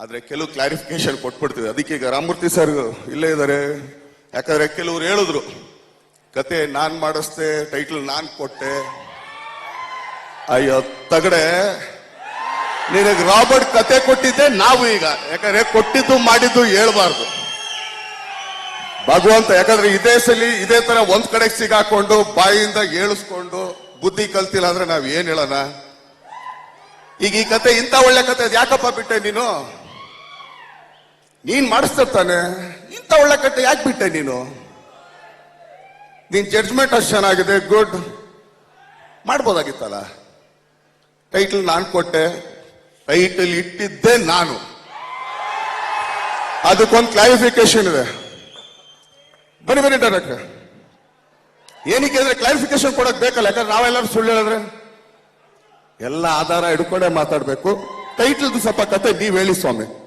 ಆದ್ರೆ ಕೆಲವು ಕ್ಲಾರಿಫಿಕೇಶನ್ ಕೊಟ್ಬಿಡ್ತೀವಿ ಅದಕ್ಕೆ ಈಗ ರಾಮಮೂರ್ತಿ ಸರ್ ಇಲ್ಲೇ ಇದ್ದಾರೆ ಯಾಕಂದ್ರೆ ಕೆಲವ್ರು ಹೇಳಿದ್ರು, ಕತೆ ನಾನ್ ಮಾಡಿಸ್ದೆ ಟೈಟಲ್ ನಾನ್ ಕೊಟ್ಟೆ. ಅಯ್ಯೋ, ತಗಡೆ. ನಿನಗೆ ರಾಬರ್ಟ್ ಕತೆ ಕೊಟ್ಟಿದ್ದೆ, ನಾವು ಈಗ. ಯಾಕಂದ್ರೆ ಕೊಟ್ಟಿದ್ದು ಮಾಡಿದ್ದು ಹೇಳ್ಬಾರ್ದು. ಭಗವಂತ, ಯಾಕಂದ್ರೆ ಇದೇ ಸಲಿ ಇದೇ ತರ ಒಂದ್ ಕಡೆ ಸಿಗಾಕೊಂಡು, ಬಾಯಿಂದ ಏಳಿಸ್ಕೊಂಡು, ಬುದ್ಧಿ ಕಲ್ತಿಲ್ಲ ಅಂದ್ರೆ ನಾವ್ ಏನ್ ಹೇಳೋಣ? ಈಗ ಈ ಕತೆ ಇಂಥ ಒಳ್ಳೆ ಕತೆ ಯಾಕಪ್ಪ ಬಿಟ್ಟೆ ನೀನು? ನೀನ್ ಮಾಡಿಸ್ತಾನೆ ಇಂಥ ಒಳ್ಳೆ ಕಟ್ಟೆ ಯಾಕೆ ಬಿಟ್ಟೆ ನೀನು? ನಿನ್ ಜಡ್ಜ್ಮೆಂಟ್ ಅಷ್ಟು ಚೆನ್ನಾಗಿದೆ ಗುಡ್ ಮಾಡ್ಬೋದಾಗಿತ್ತಲ್ಲ? ಟೈಟಲ್ ನಾನು ಕೊಟ್ಟೆ ಟೈಟಲ್ ಇಟ್ಟಿದ್ದೆ ನಾನು. ಅದಕ್ಕೊಂದು ಕ್ಲಾರಿಫಿಕೇಶನ್ ಇದೆ. ಬನ್ನಿ ಬನ್ನಿ ಡೈರೆಕ್ಟರ್ ಏನಕ್ಕೆ ಅಂದ್ರೆ ಕ್ಲಾರಿಫಿಕೇಶನ್ ಕೊಡಕ್ ಬೇಕಲ್ಲ, ಯಾಕಂದ್ರೆ ನಾವೆಲ್ಲರೂ ಸುಳ್ಳು ಹೇಳಿದ್ರೆ? ಎಲ್ಲ ಆಧಾರ ಹಿಡ್ಕೊಂಡೇ ಮಾತಾಡ್ಬೇಕು. ಟೈಟಲ್ದು ಸ್ವಲ್ಪ ಕತೆ ನೀವು ಹೇಳಿ ಸ್ವಾಮಿ.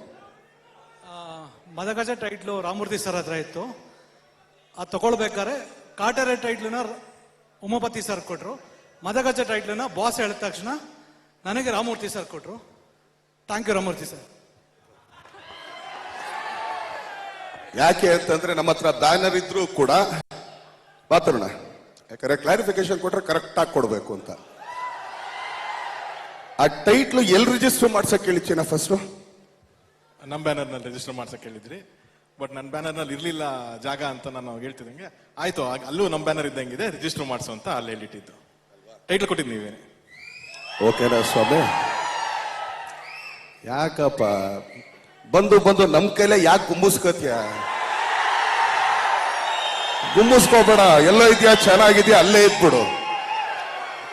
ಮದಗಜ ಟೈಟ್ಲು ರಾಮೂರ್ತಿ ಸರ್ ಹತ್ರ ಇತ್ತು. ಅದು ತಗೊಳ್ಬೇಕಾದ್ರೆ ಕಾಟರೆ ಟೈಟ್ಲನ್ನ ಉಮಾಪತಿ ಸರ್ ಕೊಟ್ಟರು ಮದಗಜ ಟೈಟ್ಲನ್ನ ಬಾಸ್ ಹೇಳಿದ ತಕ್ಷಣ ನನಗೆ ರಾಮಮೂರ್ತಿ ಸರ್ ಕೊಟ್ಟರು ಥ್ಯಾಂಕ್ ಯು ರಾಮಮೂರ್ತಿ ಸರ್. ಯಾಕೆ ಅಂತಂದ್ರೆ ನಮ್ಮ ಹತ್ರ ಬ್ಯಾನರ್ ಇದ್ರೂ ಕೂಡ ಮಾತಾಡೋಣ. ಯಾಕಂದ್ರೆ ಕ್ಲಾರಿಫಿಕೇಶನ್ ಕೊಟ್ರೆ ಕರೆಕ್ಟ್ ಆಗಿ ಕೊಡಬೇಕು ಅಂತ. ಆ ಟೈಟ್ಲು ಎಲ್ಲಿ ರಿಜಿಸ್ಟರ್ ಮಾಡ್ಸಕ್ ಹೇಳಿಚ್ಚಿನ ಫಸ್ಟ್ ನಮ್ಮ ಬ್ಯಾನರ್ನಲ್ಲಿ ರಿಜಿಸ್ಟರ್ ಮಾಡ್ಸಕ್ಕೆ ಹೇಳಿದ್ರಿ. ಬಟ್ ನನ್ನ ಬ್ಯಾನರ್ನಲ್ಲಿ ಇರಲಿಲ್ಲ ಜಾಗ ಅಂತ ನಾನು ಹೇಳ್ತಿದ್ದಂಗೆ, ಆಯ್ತು ಅಲ್ಲೂ ನಮ್ಮ ಬ್ಯಾನರ್ ಇದ್ದಂಗಿದೆ ರಿಜಿಸ್ಟರ್ ಮಾಡಿಸು ಅಂತ ಅಲ್ಲಿ ಹೇಳಿಟ್ಟಿದ್ದು ಟೈಟ್ಲ್ ಕೊಟ್ಟಿದ್ದು ನೀವೇನೆ ಓಕೆನಾ ಸ್ವಾಮಿ. ಯಾಕಪ್ಪ? ಬಂದು ಬಂದು ನಮ್ಮ ಕೈಲೇ ಯಾಕೆ ಗುಂಬಿಸ್ಕೋತೀಯ? ಗುಂಬಿಸ್ಕೋಬೇಡ, ಎಲ್ಲ ಇದೆಯಾ, ಚೆನ್ನಾಗಿದೆಯಾ, ಅಲ್ಲೇ ಇದ್ಬಿಡು.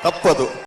ತಪ್ಪದು.